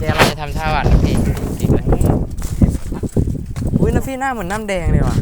เกเราจะทำท่าหวานนะพี่รงอุ้ยน้พี่หน้าเหมือนน้ำแดงเลยว่ะ